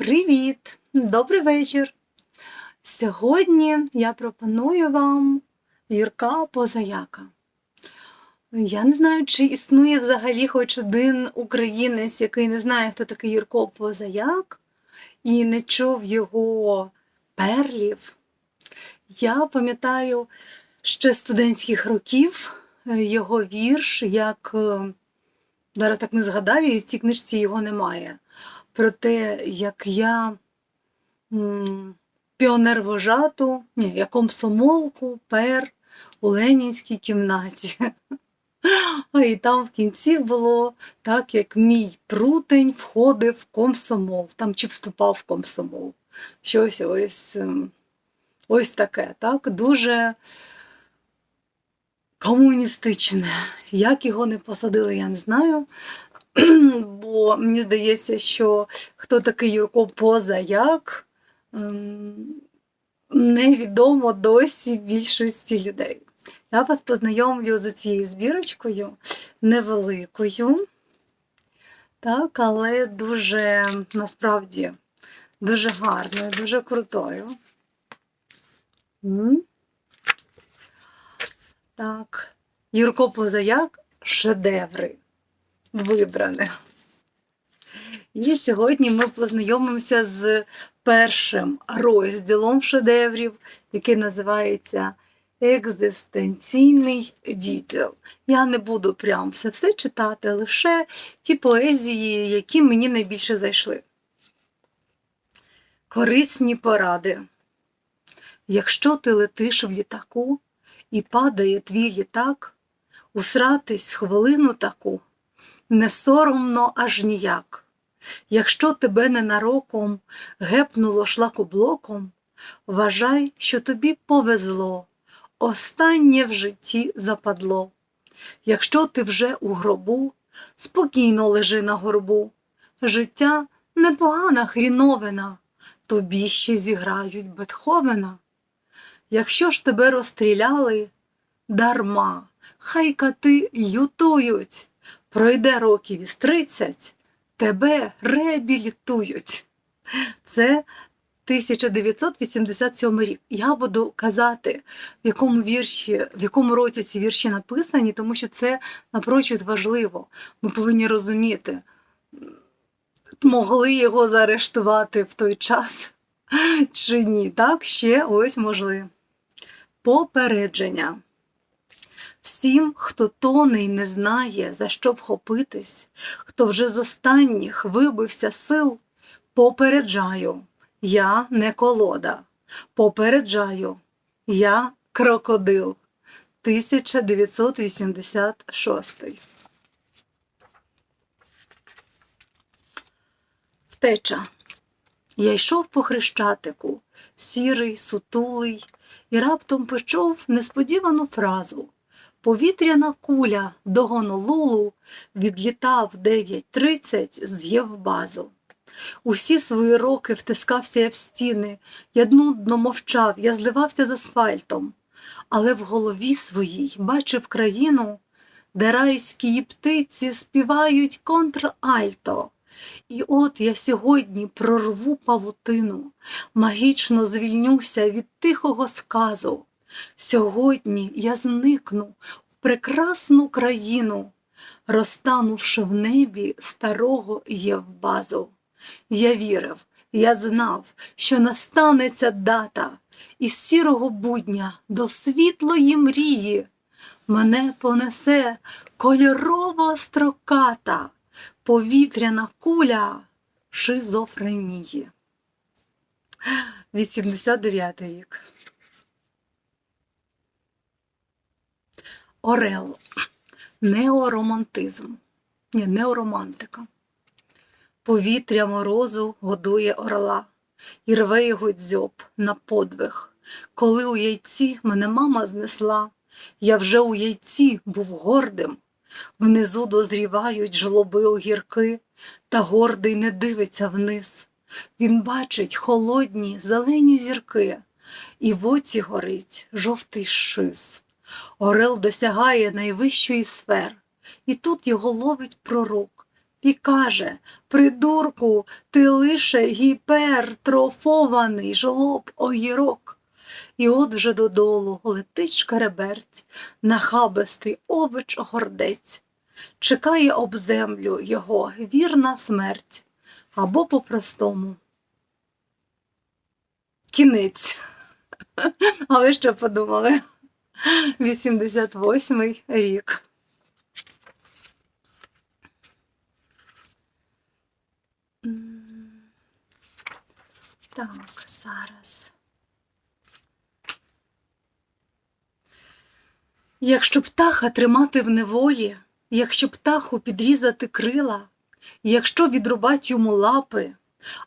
Привіт! Добрий вечір! Сьогодні я пропоную вам Юрка Позаяка. Я не знаю, чи існує взагалі хоч один українець, який не знає, хто такий Юрко Позаяк, і не чув його перлів. Я пам'ятаю ще студентських років його вірш, як е, зараз так не згадаю, і в цій книжці його немає. Про те, як я піонер вожату, ні, я комсомолку, пер у Ленінській кімнаті. І там в кінці було так, як мій прутень входив в комсомол, там чи вступав в комсомол. Щось ось, ем, ось таке, так, дуже комуністичне. Як його не посадили, я не знаю. Бо мені здається, що хто такий Юрко Позаяк, ем, невідомо досі більшості людей. Я вас познайомлю з цією збірочкою невеликою, так, але дуже насправді дуже гарною, дуже крутою. Так, Юрко Позаяк шедеври вибране. І сьогодні ми познайомимося з першим розділом шедеврів, який називається Екзистенційний відділ. Я не буду прям все все читати, лише ті поезії, які мені найбільше зайшли. Корисні поради. Якщо ти летиш в літаку і падає твій літак, усратись хвилину таку не соромно аж ніяк. Якщо тебе ненароком гепнуло шлакоблоком, вважай, що тобі повезло, останнє в житті западло. Якщо ти вже у гробу, спокійно лежи на горбу. Життя непогана хріновина, тобі ще зіграють Бетховена. Якщо ж тебе розстріляли, дарма, хай кати лютують. Пройде років із 30, тебе реабілітують. Це 1987 рік. Я буду казати, в якому вірші, в якому році ці вірші написані, тому що це напрочуд важливо. Ми повинні розуміти, могли його заарештувати в той час чи ні. Так, ще ось можливо. Попередження. Всім, хто тоне й не знає, за що вхопитись, хто вже з останніх вибився сил, попереджаю, я не колода, попереджаю, я крокодил. 1986 Втеча. Я йшов по хрещатику, сірий, сутулий, і раптом почув несподівану фразу. Повітряна куля до Гонолулу відлітав 9.30 з Євбазу. Усі свої роки втискався я в стіни, я нудно мовчав, я зливався з асфальтом, але в голові своїй бачив країну, де райські птиці співають контральто. І от я сьогодні прорву павутину, магічно звільнюся від тихого сказу. Сьогодні я зникну в прекрасну країну, розтанувши в небі старого Євбазу. Я вірив, я знав, що настане ця дата, із сірого будня до світлої мрії. Мене понесе кольорова строката, повітряна куля шизофренії. 89 рік. Орел. Неоромантизм. Ні, неоромантика. Повітря морозу годує орла і рве його дзьоб на подвиг. Коли у яйці мене мама знесла, я вже у яйці був гордим. Внизу дозрівають жлоби огірки, та гордий не дивиться вниз. Він бачить холодні зелені зірки, і в оці горить жовтий шиз. Орел досягає найвищої сфер, і тут його ловить пророк, і каже Придурку, ти лише гіпертрофований жлоб огірок. І от вже додолу летить шкереберть, нахабистий овоч гордець. Чекає об землю його вірна смерть, або по-простому. Кінець. А ви що подумали? 88-й рік. Так, зараз. Якщо птаха тримати в неволі, якщо птаху підрізати крила, якщо відрубать йому лапи,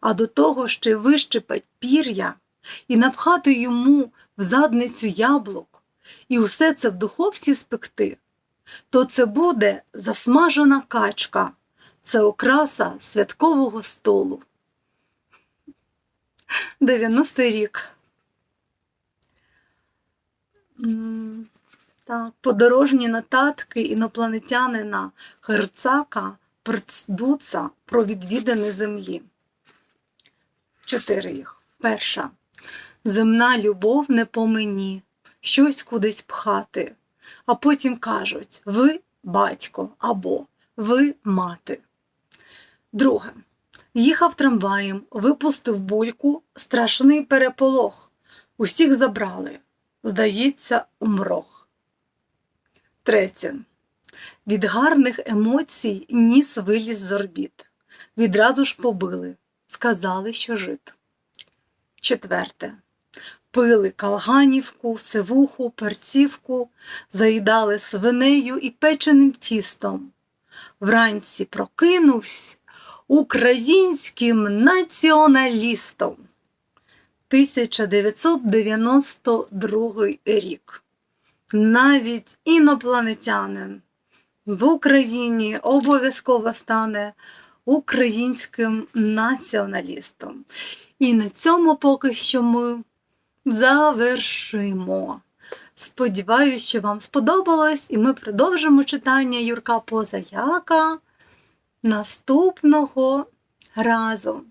а до того ще вищипать пір'я і напхати йому в задницю яблук, і усе це в духовці спекти, то це буде засмажена качка, це окраса святкового столу. 90-й рік. Так, подорожні нотатки інопланетянина Герцака Перцдуца про відвідини землі. Чотири їх. Перша. Земна любов не по мені, щось кудись пхати. А потім кажуть ви батько або ви мати. Друге. Їхав трамваєм, випустив бульку, страшний переполох. Усіх забрали. Здається, умрох. Третє. Від гарних емоцій ніс виліз з орбіт. Відразу ж побили. Сказали, що жит. Четверте. Пили калганівку, сивуху, перцівку, заїдали свинею і печеним тістом. Вранці прокинувсь українським націоналістом. 1992 рік. Навіть інопланетянин в Україні обов'язково стане українським націоналістом. І на цьому поки що ми завершимо. Сподіваюсь, що вам сподобалось, і ми продовжимо читання Юрка Позаяка наступного разу.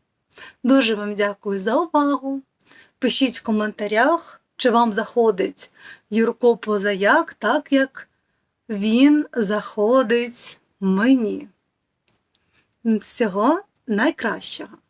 Дуже вам дякую за увагу. Пишіть в коментарях, чи вам заходить Юрко Позаяк, так як він заходить мені. Всього найкращого!